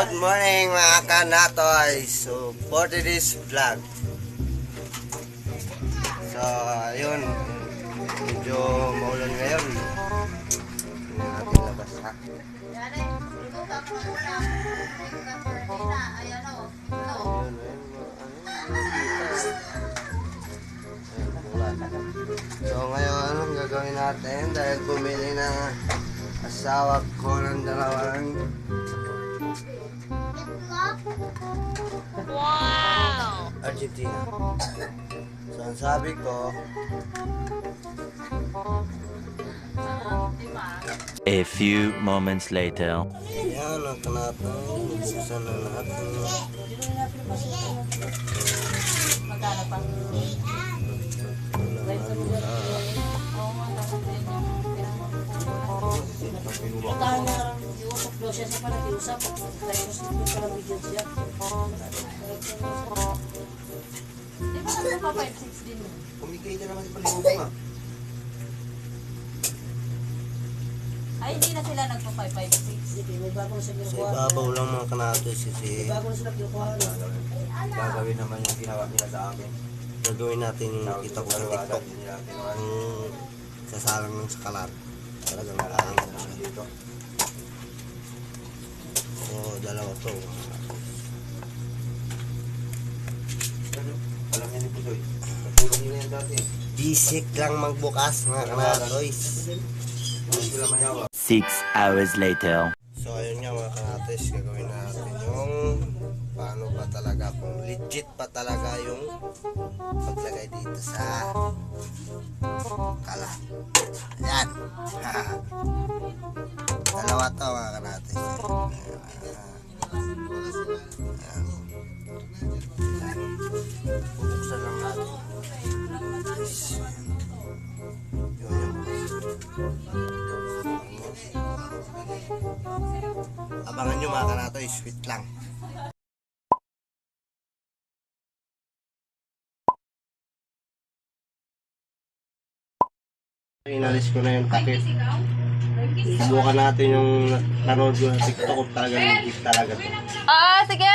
Good morning mga kanatoy. So, for today's vlog. So, ayun. Medyo maulan ngayon. Hindi natin labas ha. So, ngayon, anong gagawin natin? Dahil bumili ng asawa ko ng dalawang Argentina. So, ang sabi ko, A few moments later. Ayan, ang kanatang bubuksan na natin. Magkano na daw siya sa pala, iusap. Tapos yung pala video siya. Di ba kasi pa 5-6 din? Kumigay ka naman sa palibog nga. Ay, hindi na sila nagpa-5-5-6. Sige, may bagong sila Sa ibabaw lang mga kanatos kasi Bagong sila kinukuha na. Gagawin naman yung ginawa nila sa akin. gagawin natin yung nakita ko sa TikTok. Ang sasalang ng sakalar. Talagang na siya. dito. To. Ano? Alam niya ni Pusoy. Katulong nila yan dati. Bisik lang magbukas mga kanatoys. Six hours later. So, ayun nga mga kanatos. Gagawin natin yung paano ba talaga kung legit pa talaga yung paglagay dito sa kalat. Ayan. Dalawa to mga kanatos. Ayan. Bubuksan lang. Abangan nyo mga kanatoy, sweet lang. Inalis ko na yung takip. Subukan natin yung nanood ko sa TikTok kung talaga legit talaga to. Ah, sige.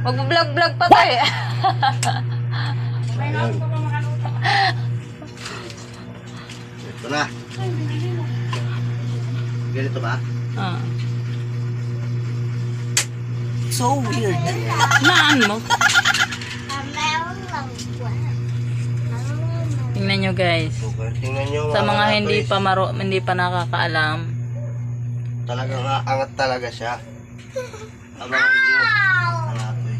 Mag-vlog-vlog pa tayo. Ayun. Ito na. Ganito ba? ah. So weird. Naan mo? Tingnan nyo guys. Okay. Tingnan nyo Sa mga hindi pa maro, hindi pa nakakaalam. Talagang angat talaga siya. Abangan nyo. Kanatoy.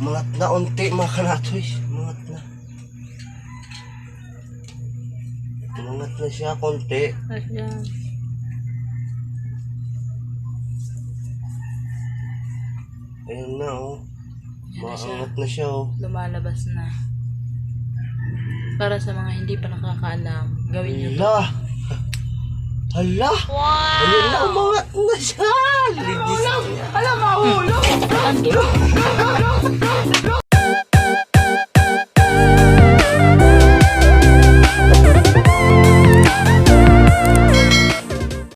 Mangat na unti mga kanatoy. Mangat na. Mangat na siya konti. Ayan. Ayun na oh. Yan na siya. Maangat na siya oh. Lumalabas na. Para sa mga hindi pa nakakaalam, gawin nyo to. Hala! Hala! Wow! Ayun na, umangat na siya! Ligis na. Ano?